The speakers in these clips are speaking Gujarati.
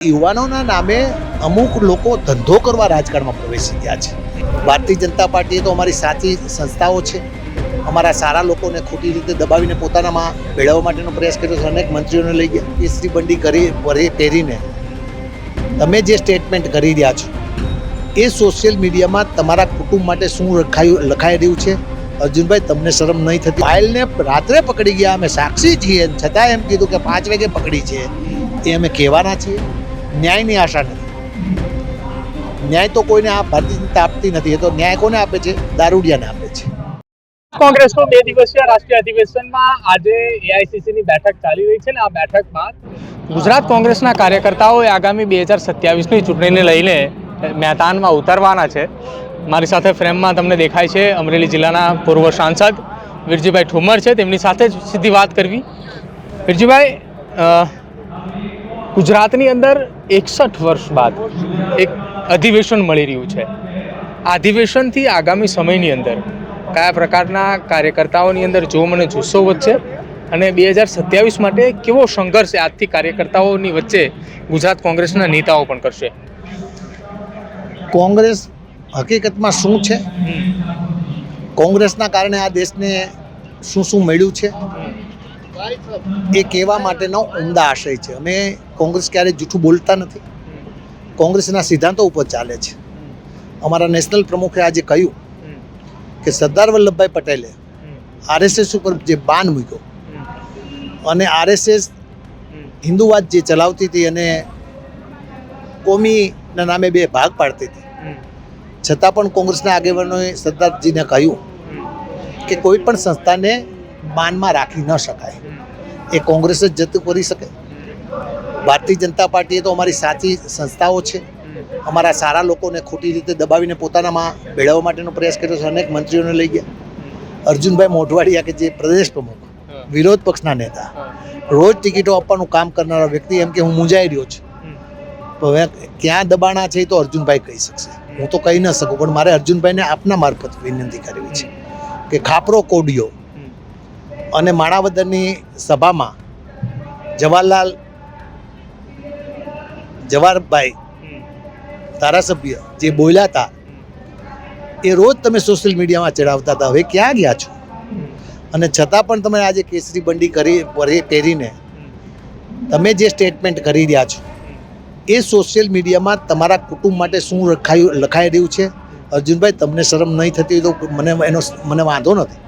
યુવાનોના નામે અમુક લોકો ધંધો કરવા રાજકારણમાં પ્રવેશી ગયા છે. ભારતીય જનતા પાર્ટીએ તો અમારી સાચી સંસ્થાઓ છે. અમારા સારા લોકોને ખોટી રીતે દબાવીને પોતાનામાં મેળવવા માટેનો પ્રયાસ કર્યો છે. અનેક મંત્રીઓને લઈ ગયા. કેસરી બંડી કરી પહેરીને તમે જે સ્ટેટમેન્ટ કરી રહ્યા છો, એ સોશિયલ મીડિયામાં તમારા કુટુંબ માટે શું લખાયું લખાઈ રહ્યું છે? અર્જુનભાઈ, તમને શરમ નહીં થતી? ફાઇલને રાત્રે પકડી ગયા. અમે સાક્ષી છીએ. છતાં એમ કીધું કે પાંચ વાગે પકડી છે. એ અમે કહેવાના છીએ. ન્યાયની આશા નથી. ન્યાય તો કોઈને આ ભારતીય જનતા આપતી નથી, એ તો ન્યાય કોને આપે છે? દારૂડિયાને આપે છે. કોંગ્રેસનું બે દિવસીય રાષ્ટ્રીય અધિવેશનમાં આજે એઆઈસીસીની બેઠક ચાલી રહી છે ને, આ બેઠક બાદ ગુજરાત કોંગ્રેસના કાર્યકર્તાઓએ આગામી બે હજાર સત્યાવીસની ચૂંટણીને લઈને મેદાનમાં ઉતરવાના છે. મારી સાથે ફ્રેમમાં તમને દેખાય છે અમરેલી જિલ્લાના પૂર્વ સાંસદ વિરજીભાઈ ઠુમર છે. તેમની સાથે જ સીધી વાત કરવી. વિરજીભાઈ ગુજરાતની અંદર એકસઠ વર્ષ બાદ એક અધિવેશન મળી રહ્યું છે. આ અધિવેશનથી આગામી સમયની અંદર કયા પ્રકારના કાર્યકર્તાઓની અંદર જો મને જુસ્સો વધશે અને બે હજાર સત્યાવીસ માટે કેવો સંઘર્ષ આજથી કાર્યકર્તાઓની વચ્ચે ગુજરાત કોંગ્રેસના નેતાઓ પણ કરશે? કોંગ્રેસ હકીકતમાં શું છે? કોંગ્રેસના કારણે આ દેશને શું શું મળ્યું છે? એ કહેવા માટેનો ઉમદા આશય છે. અમે કોંગ્રેસ ક્યારેય જૂઠું બોલતા નથી. કોંગ્રેસના સિદ્ધાંતો ઉપર ચાલે છે. અમારા નેશનલ પ્રમુખે આજે કહ્યું કે સરદાર વલ્લભભાઈ પટેલે આરએસએસ ઉપર જે બાન મૂક્યો અને આરએસએસ હિન્દુવાદ જે ચલાવતી હતી અને કોમીના નામે બે ભાગ પાડતી હતી. છતાં પણ કોંગ્રેસના આગેવાનોએ સરદારજીને કહ્યું કે કોઈ પણ સંસ્થાને બાનમાં રાખી ન શકાય. એ કોંગ્રેસ જ જતું કરી શકે. ભારતીય જનતા પાર્ટીએ તો અમારી સાચી સંસ્થાઓ છે. અમારા સારા લોકોને ખોટી રીતે દબાવીને પોતાનામાં મેળવવા માટેનો પ્રયાસ કર્યો છે. અનેક મંત્રીઓને લઈ ગયા. અર્જુનભાઈ મોઢવાડિયા કે જે પ્રદેશ પ્રમુખ વિરોધ પક્ષના નેતા રોજ ટિકિટો આપવાનું કામ કરનારા વ્યક્તિ એમ કે હું મૂંઝાઈ રહ્યો છું. તો હવે ક્યાં દબાણા છે એ તો અર્જુનભાઈ કહી શકશે. હું તો કહી ન શકું પણ મારે અર્જુનભાઈને આપના મારફત વિનંતી કરવી છે કે ખાપરો કોડિયો અને માણાવદરની સભામાં જવાહરલાલ જવાહરભાઈ ધારાસભ્ય જે બોલ્યા હતા, એ રોજ તમે સોશિયલ મીડિયામાં ચડાવતા હતા. હવે ક્યાં ગયા છો? અને છતાં પણ તમે આજે કેસરી બંડી કરી પહેરીને તમે જે સ્ટેટમેન્ટ કરી રહ્યા છો, એ સોશિયલ મીડિયામાં તમારા કુટુંબ માટે શું લખાયું લખાઈ રહ્યું છે? અર્જુનભાઈ, તમને શરમ નહીં થતી તો મને એનો, મને વાંધો નથી.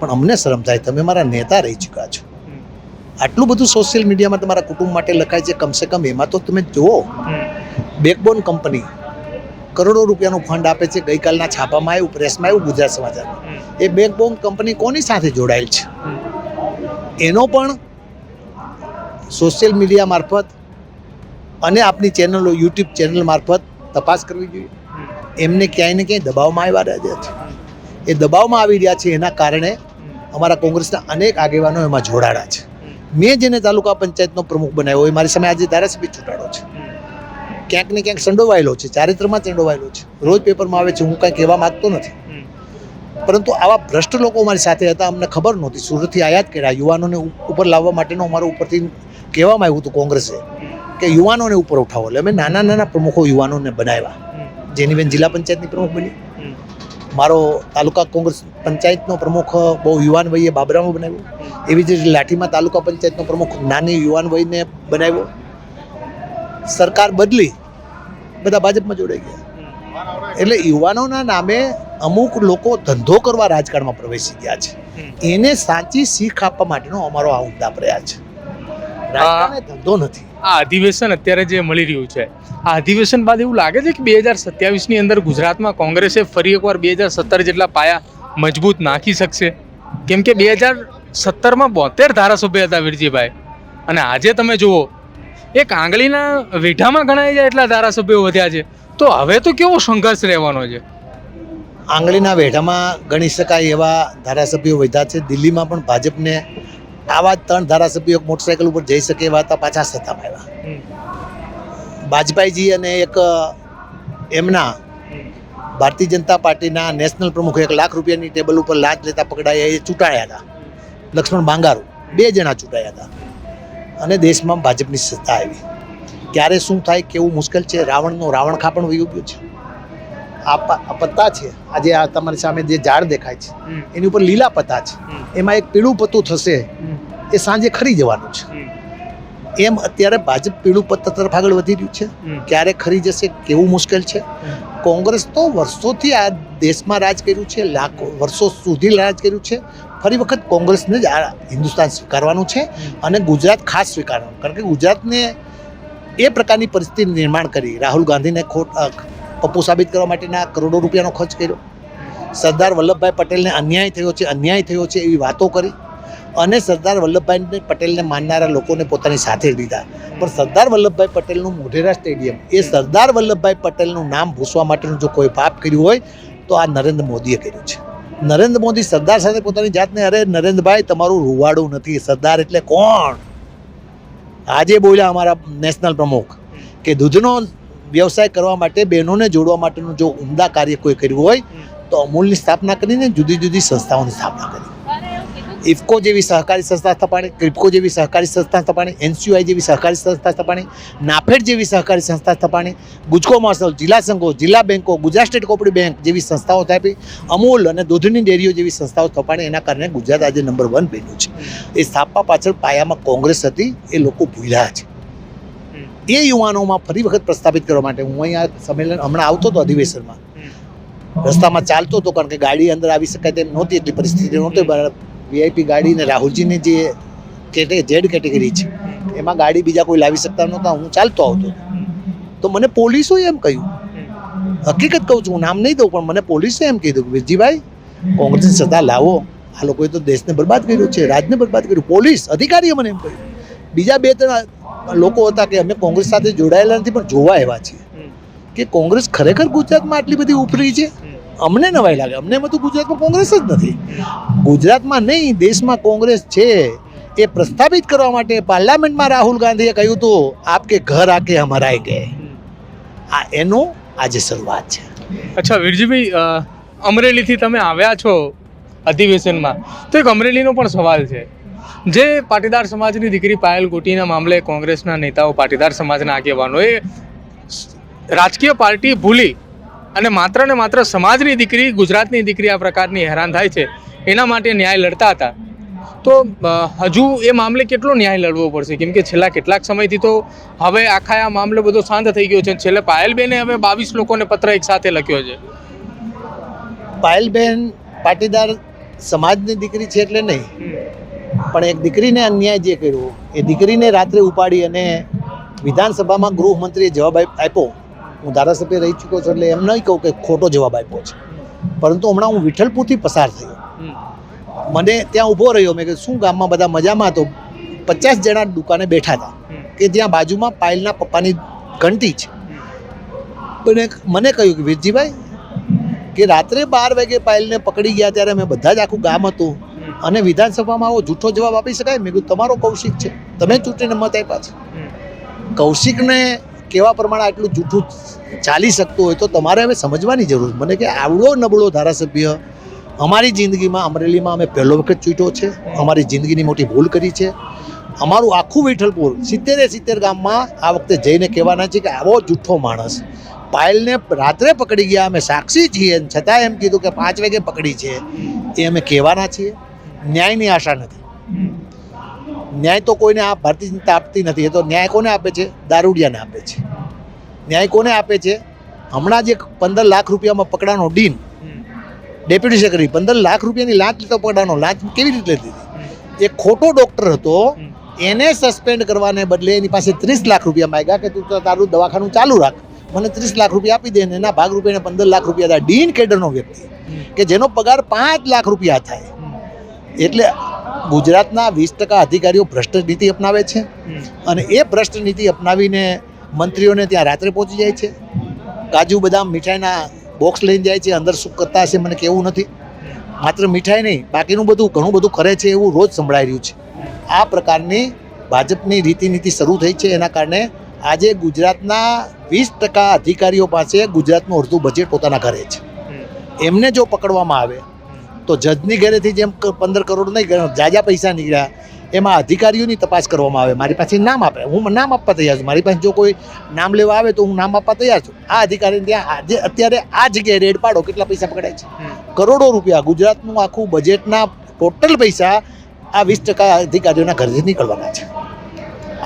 પણ અમને શરમ થાય તમે મારા નેતા રહી ચૂક્યા છો. આટલું બધું સોશિયલ મીડિયામાં તમારા કુટુંબ માટે લખાય છે કમસે કમ એમાં તો તમે જુઓ. બેકબોન કંપની કરોડો રૂપિયાનું ફંડ આપે છે ગઈકાલના છાપામાં આવ્યું પ્રેસમાં આવ્યું ગુજરાત સમાચાર એ બેકબોન કંપની કોની સાથે જોડાયેલ છે? એનો પણ સોશિયલ મીડિયા મારફત અને આપની ચેનલો યુટ્યુબ ચેનલ મારફત તપાસ કરવી જોઈએ. એમને ક્યાંય ને ક્યાંય દબાવમાં આવ્યા રહ્યા છે. એ દબાવમાં આવી રહ્યા છે એના કારણે અમારા કોંગ્રેસના અનેક આગેવાનો એમાં જોડાયા છે. મેં જેને તાલુકા પંચાયતનો પ્રમુખ બનાવ્યો એ મારી સામે આજે ધારાસભ્ય ચૂંટાડો છે. ક્યાંક ને ક્યાંક સંડોવાયેલો છે, ચારિત્રમાં સંડોવાયેલો છે. રોજ પેપરમાં આવે છે, હું કાંઈ કહેવા માંગતો નથી. પરંતુ આવા ભ્રષ્ટ લોકો મારી સાથે હતા, અમને ખબર નહોતી. સુરતથી આયાત કર્યા, યુવાનોને ઉપર લાવવા માટેનો અમારો ઉપરથી કહેવામાં આવ્યું હતું કોંગ્રેસે કે યુવાનોને ઉપર ઉઠાવો. એટલે અમે નાના નાના પ્રમુખો યુવાનોને બનાવ્યા. જેની બેન જિલ્લા પંચાયતની પ્રમુખ બની. મારો તાલુકા કોંગ્રેસ પંચાયતનો પ્રમુખ બહુ યુવાન વયે બાબરામાં બનાવ્યો. એવી જ રીતે લાઠીમાં તાલુકા પંચાયતનો પ્રમુખ નાની યુવાન વયને બનાવ્યો. સરકાર બદલી બધા ભાજપમાં જોડાઈ ગયા. એટલે યુવાનોના નામે અમુક લોકો ધંધો કરવા રાજકારણમાં પ્રવેશી ગયા છે. એને સાચી શીખ આપવા માટેનો અમારો આ ઉમદા પ્રયાસ છે. ધંધો નથી. આ અધિવેશન અત્યારે જે મળી રહ્યું છે આ અધિવેશન બાદ એવું લાગે છે કે બે હજાર સત્યાવીસની અંદર ગુજરાતમાં કોંગ્રેસે ફરી એકવાર બે હજાર સત્તર જેટલા પાયા મજબૂત નાખી શકશે? કેમ કે બે હજાર સત્તરમાં બોતેર ધારાસભ્ય હતા વીરજીભાઈ. અને આજે તમે જુઓ એક આંગળીના વેઢામાં ગણાય જાય એટલા ધારાસભ્યો વધ્યા છે. તો હવે તો કેવો સંઘર્ષ રહેવાનો છે? આંગળીના વેઢામાં ગણી શકાય એવા ધારાસભ્યો વધ્યા છે. દિલ્હીમાં પણ ભાજપને આવા જ ત્રણ ધારાસભ્યો મોટરસાયકલ ઉપર જઈ શકે એવા હતા પાછા સત્તામાં આવ્યા. વાજપેયીજી અને એક એમના ભારતીય જનતા પાર્ટીના નેશનલ પ્રમુખ એક લાખ રૂપિયાની ટેબલ ઉપર લાંચ લેતા પકડાયા એ ચૂંટાયા હતા. લક્ષ્મણ બાંગારુ બે જણા ચૂંટાયા હતા. અને દેશમાં ભાજપની સત્તા આવી. ક્યારે શું થાય કેવું મુશ્કેલ છે રાવણનો રાવણ ખાપણ પણ વયું ગયો છે. આ પત્તા છે આજે આ તમારી સામે જે ઝાડ દેખાય છે એની ઉપર લીલા પત્તા છે. એમાં એક પીળું પત્તું થશે એ સાંજે ખરી જવાનું છે. એમ અત્યારે ભાજપ પીળું પત્ર તરફ આગળ વધી રહ્યું છે. ક્યારે ખરી જશે કેવું મુશ્કેલ છે? કોંગ્રેસ તો વર્ષોથી આ દેશમાં રાજ કર્યું છે લાખો વર્ષો સુધી રાજ કર્યું છે. ફરી વખત કોંગ્રેસને જ આ હિન્દુસ્તાન સ્વીકારવાનું છે અને ગુજરાત ખાસ સ્વીકારવાનું. કારણ કે ગુજરાતને એ પ્રકારની પરિસ્થિતિ નિર્માણ કરી. રાહુલ ગાંધીને ખોટ પપ્પુ સાબિત કરવા માટેના કરોડો રૂપિયાનો ખર્ચ કર્યો. સરદાર વલ્લભભાઈ પટેલને અન્યાય થયો છે અન્યાય થયો છે એવી વાતો કરી. અને સરદાર વલ્લભભાઈ પટેલને માનનારા લોકોને પોતાની સાથે લીધા પણ સરદાર વલ્લભભાઈ પટેલનું મોઢેરા સ્ટેડિયમ, એ સરદાર વલ્લભભાઈ પટેલનું નામ ભૂસવા માટેનું જો કોઈ પાપ કર્યું હોય, તો આ નરેન્દ્ર મોદીએ કર્યું છે. નરેન્દ્ર મોદી સરદાર સાથે પોતાની જાતને, અરે નરેન્દ્રભાઈ, તમારું રૂવાડું નથી. સરદાર એટલે કોણ? આજે બોલ્યા અમારા નેશનલ પ્રમુખ કે દૂધનો વ્યવસાય કરવા માટે બહેનોને જોડવા માટેનું જો ઉમદા કાર્ય કોઈ કર્યું હોય, તો અમૂલની સ્થાપના કરીને જુદી જુદી સંસ્થાઓની સ્થાપના કરી. ઇફકો જેવી સહકારી સંસ્થા સ્થપાણી ક્રિપકો જેવી સહકારી સંસ્થા સ્થપાણી એનસીયુઆઈ જેવી સહકારી સંસ્થા સ્થપાણી નાફેડ જેવી સહકારી સંસ્થા સ્થપાણી ગુજકો મહોત્સવ જિલ્લા સંઘો જિલ્લા બેંકો ગુજરાત સ્ટેટ કોપરેટિવ બેંક જેવી સંસ્થાઓ સ્થાપી અમૂલ અને દૂધની ડેરીઓ જેવી સંસ્થાઓ સ્થપાણી એના કારણે ગુજરાત આજે નંબર વન બન્યું છે. એ સ્થાપવા પાછળ પાયામાં કોંગ્રેસ હતી એ લોકો ભૂલ્યા છે. એ યુવાનોમાં ફરી વખત પ્રસ્થાપિત કરવા માટે હું અહીંયા સંમેલન હમણાં આવતો હતો અધિવેશનમાં. રસ્તામાં ચાલતો હતો કારણ કે ગાડી અંદર આવી શકાય તેમ નહોતી એટલી પરિસ્થિતિ નહોતી વીઆઈપી ગાડી ને રાહુલજીની જે કેટે જેડ કેટેગરી છે, એમાં ગાડી બીજા કોઈ લાવી શકતા નહોતા, હું ચાલતો આવતો તો મને પોલીસોએ એમ કહ્યું. હકીકત કહું છું, હું નામ નહીં દઉં, પણ મને પોલીસે એમ કીધું કે વિરજીભાઈ, કોંગ્રેસની સત્તા લાવો. આ લોકોએ તો દેશને બરબાદ કર્યો છે, રાજને બરબાદ કર્યું. પોલીસ અધિકારીએ મને એમ કહ્યું. બીજા બે ત્રણ લોકો હતા કે અમે કોંગ્રેસ સાથે જોડાયેલા નથી, પણ જોવા આવ્યા છીએ. કે કોંગ્રેસ ખરેખર ગુજરાતમાં આટલી બધી ઉપરી છે? અમને નવાઈ લાગે. અમને બધું ગુજરાતમાં કોંગ્રેસ જ નથી. ગુજરાતમાં નહીં, દેશમાં કોંગ્રેસ છે. એ પ્રસ્થાપિત કરવા માટે પાર્લામેન્ટમાં રાહુલ ગાંધીએ કહ્યું હતું, આપકે ઘર આકે હમરાઈ ગયે. આ એનો આજે શરૂઆત છે. અચ્છા, વીરજીભાઈ અમરેલીથી તમે આવ્યા છો અધિવેશનમાં. તો એક અમરેલીનો પણ સવાલ છે. જે પાટીદાર સમાજની દીકરી પાયલ ગોટીના મામલે કોંગ્રેસના નેતાઓ પાટીદાર સમાજના આગેવાનોએ રાજકીય પાર્ટી ભૂલી અને માત્ર ને માત્ર સમાજની દીકરી, ગુજરાતની દીકરી આ પ્રકારની હેરાન થાય છે, એના માટે ન્યાય લડતા હતા. તો હજુ એ મામલે કેટલો ન્યાય લડવો પડશે? કેમ કે છેલ્લા કેટલાક સમયથી તો હવે આખા આ મામલો બધો શાંત થઈ ગયો છે. છેલ્લે પાયલબેને હવે બાવીસ લોકોને પત્ર એક સાથે લખ્યો છે. પાયલબેન પાટીદાર સમાજની દીકરી છે એટલે નહીં. પણ એક દીકરીને અન્યાય જે કર્યો, એ દીકરીને રાત્રે ઉપાડી અને વિધાનસભામાં ગૃહમંત્રીએ જવાબ આપ્યો. હું ધારાસભ્ય રહી ચૂક્યો છું એટલે એમ નહીં કહું કે ખોટો જવાબ આપ્યો છે. પરંતુ હમણાં હું વિઠ્ઠલપુરથી પસાર થયો. મને ત્યાં ઊભો રહ્યો મેં કે શું ગામમાં બધા મજામાં? તો પચાસ જણા દુકાને બેઠા હતા કે જ્યાં બાજુમાં પાયલના પપ્પાની ઘંટી છે. મને મને કહ્યું કે વીરજીભાઈ કે રાત્રે બાર વાગે પાયલને પકડી ગયા ત્યારે મેં બધા જ આખું ગામ હતું અને વિધાનસભામાં આવો જૂઠો જવાબ આપી શકાય? મેં કીધું તમારો કૌશિક છે. તમે ચૂંટણીને મત આપ્યા છે. કૌશિકને કેવા પ્રમાણે આટલું જૂઠું ચાલી શકતું હોય તો તમારે હવે સમજવાની જરૂર મને કે આવડો નબળો ધારાસભ્ય, અમારી જિંદગીમાં, અમરેલીમાં અમે પહેલો વખત ચૂંટ્યો છે. અમારી જિંદગીની મોટી ભૂલ કરી છે. અમારું આખું વિઠ્ઠલપુર સિત્તેરે સિત્તેર ગામમાં આ વખતે જઈને કહેવાના છે કે આવો જૂઠો માણસ. પાયલને રાત્રે પકડી ગયા, અમે સાક્ષી છીએ. છતાં એમ કીધું કે પાંચ વાગે પકડી છે. એ અમે કહેવાના છીએ. ન્યાયની આશા નથી. ન્યાય તો કોઈને આ ભારતીય જનતા આપતી નથી. એ તો ન્યાય કોને આપે છે? દારૂડિયાને આપે છે. ન્યાય કોને આપે છે? હમણાં જે પંદર લાખ રૂપિયામાં પકડાનો ડીન. ડેપ્યુટી સેક્રેટરી પંદર લાખ રૂપિયાની લાંચ લીધો પકડાનો લાંચ કેવી રીતે લીધી? એક ખોટો ડૉક્ટર હતો. એને સસ્પેન્ડ કરવાને બદલે એની પાસે ત્રીસ લાખ રૂપિયા માંગ્યા કે તું તો તારું દવાખાનું ચાલુ રાખ. મને ત્રીસ લાખ રૂપિયા આપી દે ને એના ભાગરૂપે એને પંદર લાખ રૂપિયા હતા. ડીન કેડરનો વ્યક્તિ કે જેનો પગાર પાંચ લાખ રૂપિયા થાય. એટલે ગુજરાતના વીસ ટકા અધિકારીઓ ભ્રષ્ટ નીતિ અપનાવે છે. અને એ ભ્રષ્ટ નીતિ અપનાવીને મંત્રીઓને ત્યાં રાત્રે પહોંચી જાય છે. કાજુ બદામ મીઠાઈના બોક્સ લઈને જાય છે અંદર શું કરતા હશે મને કેવું નથી. માત્ર મીઠાઈ નહીં બાકીનું બધું ઘણું બધું કરે છે એવું રોજ સંભળાઈ રહ્યું છે. આ પ્રકારની ભાજપની રીતિ નીતિ શરૂ થઈ છે એના કારણે આજે ગુજરાતના વીસ ટકા અધિકારીઓ પાસે ગુજરાતનું અડધું બજેટ પોતાના ઘરે છે. એમને જો પકડવામાં આવે તો જજની ઘરેથી જેમ પંદર કરોડ નહીં જાજા પૈસા નીકળ્યા એમાં અધિકારીઓની તપાસ કરવામાં આવે. મારી પાસે નામ આપે. હું નામ આપવા તૈયાર છું. મારી પાસે જો કોઈ નામ લેવા આવે તો હું નામ આપવા તૈયાર છું. આ અધિકારી ત્યાં આજે અત્યારે આ જગ્યાએ રેડ પાડો કેટલા પૈસા પકડાય છે. કરોડો રૂપિયા ગુજરાતનું આખું બજેટના ટોટલ પૈસા આ વીસ ટકા અધિકારીઓના ઘરેથી નીકળવાના છે.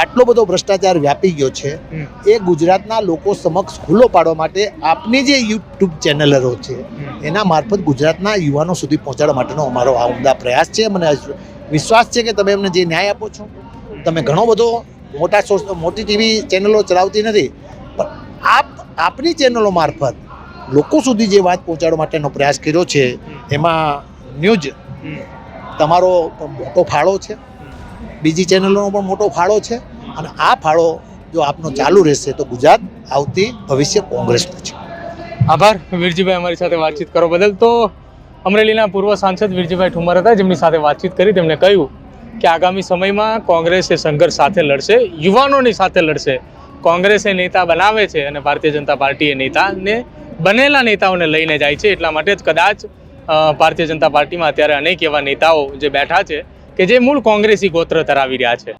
આટલો બધો ભ્રષ્ટાચાર વ્યાપી ગયો છે એ ગુજરાતના લોકો સમક્ષ ખુલ્લો પાડવા માટે આપની જે યુટ્યુબ ચેનલરો છે એના મારફત ગુજરાતના યુવાનો સુધી પહોંચાડવા માટેનો અમારો આ ઉમદા પ્રયાસ છે. મને વિશ્વાસ છે કે તમે એમને જે ન્યાય આપો છો તમે ઘણો બધો મોટા સોર્સ મોટી ટીવી ચેનલો ચલાવતી નથી પણ આપ આપની ચેનલો મારફત લોકો સુધી જે વાત પહોંચાડવા માટેનો પ્રયાસ કર્યો છે એમાં ન્યૂઝ તમારો મોટો ફાળો છે. બીજી ચેનલોનો પણ મોટો ફાળો છે. અને આ ફાળો જો આપનો ચાલુ રહેશે તો ગુજરાત આવતી ભવિષ્ય કોંગ્રેસનું છે. આભાર. વીરજીભાઈ અમારી સાથે વાતચીત કરો બદલ. તો અમરેલીના પૂર્વ સાંસદ વીરજીભાઈ ઠુમર હતા, જેમની સાથે વાતચીત કરી તેમણે કહ્યું કે આગામી સમયમાં કોંગ્રેસ એ સંઘર્ષ સાથે લડશે, યુવાનોની સાથે લડશે. કોંગ્રેસ એ નેતા બનાવે છે અને ભારતીય જનતા પાર્ટી એ નેતાને, બનેલા નેતાઓને લઈને જાય છે. એટલા માટે જ કદાચ ભારતીય જનતા પાર્ટીમાં અત્યારે અનેક એવા નેતાઓ જે બેઠા છે કે જે મૂળ કોંગ્રેસી ગોત્ર ધરાવી રહ્યા છે.